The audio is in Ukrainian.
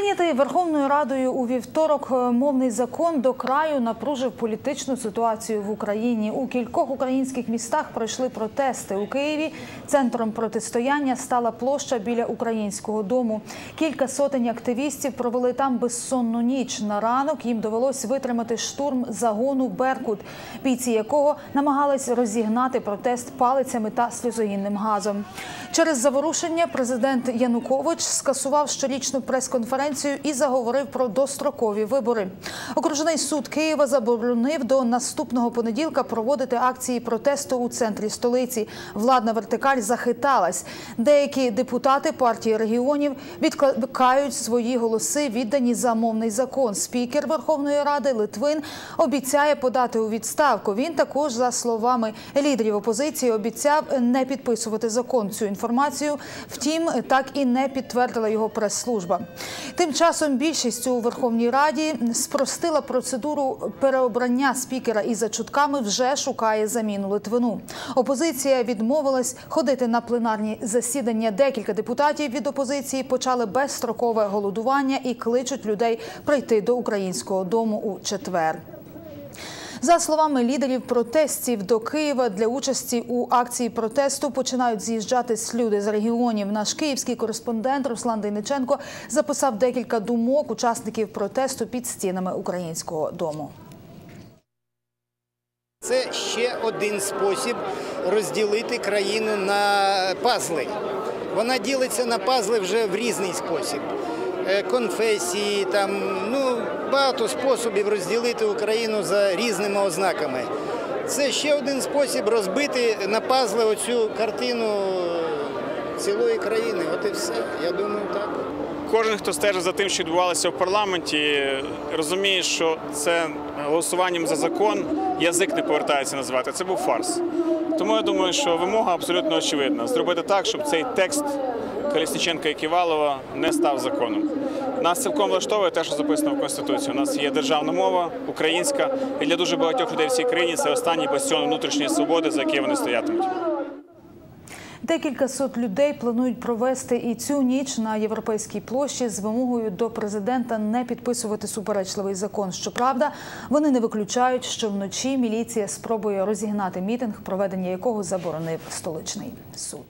Прийнятий Верховною Радою у вівторок е, мовний закон до краю напружив політичну ситуацію в Україні. У кількох українських містах пройшли протести. У Києві центром протистояння стала площа біля українського дому. Кілька сотень активістів провели там безсонну ніч. На ранок їм довелось витримати штурм загону Беркут, бійці якого намагались розігнати протест палицями та сльозогінним газом. Через заворушення президент Янукович скасував щорічну прес-конференцію і заговорив про дострокові вибори. Окружний суд Києва заборонив до наступного понеділка проводити акції протесту у центрі столиці. Владна вертикаль захиталась. Деякі депутати партії регіонів відкликають свої голоси, віддані за мовний закон. Спікер Верховної Ради Литвин обіцяє подати у відставку. Він також, за словами лідерів опозиції, обіцяв не підписувати закон. Цю інформацію, втім, так і не підтвердила його прес-служба. Тим часом більшість у Верховній Раді спростила процедуру переобрання спікера і за чутками вже шукає заміну Литвину. Опозиція відмовилась ходити на пленарні засідання. Декілька депутатів від опозиції почали безстрокове голодування і кличуть людей прийти до українського дому у четвер. За словами лідерів протестів до Києва для участі у акції протесту починають з'їжджатись люди з регіонів. Наш київський кореспондент Руслан Дейниченко записав декілька думок учасників протесту під стінами українського дому. Це ще один спосіб розділити країну на пазли. Вона ділиться на пазли вже в різний спосіб. Е, Конфесії, там ну багато способів розділити Україну за різними ознаками. Це ще один спосіб розбити на пазли оцю картину цілої країни. От і все. Я думаю, так. Кожен, хто стежить за тим, що відбувалося в парламенті, розуміє, що це голосуванням за закон язик не повертається назвати. Це був фарс. Тому я думаю, що вимога абсолютно очевидна: зробити так, щоб цей текст Колісниченка і Ківалова не став законом. Нас цілком влаштовує те, що записано в Конституції. У нас є державна мова, українська, і для дуже багатьох людей в цій країні це останній бастіон внутрішньої свободи, за який вони стоятимуть. Декілька сот людей планують провести і цю ніч на європейській площі з вимогою до президента не підписувати суперечливий закон. Щоправда, вони не виключають, що вночі міліція спробує розігнати мітинг, проведення якого заборонив столичний суд.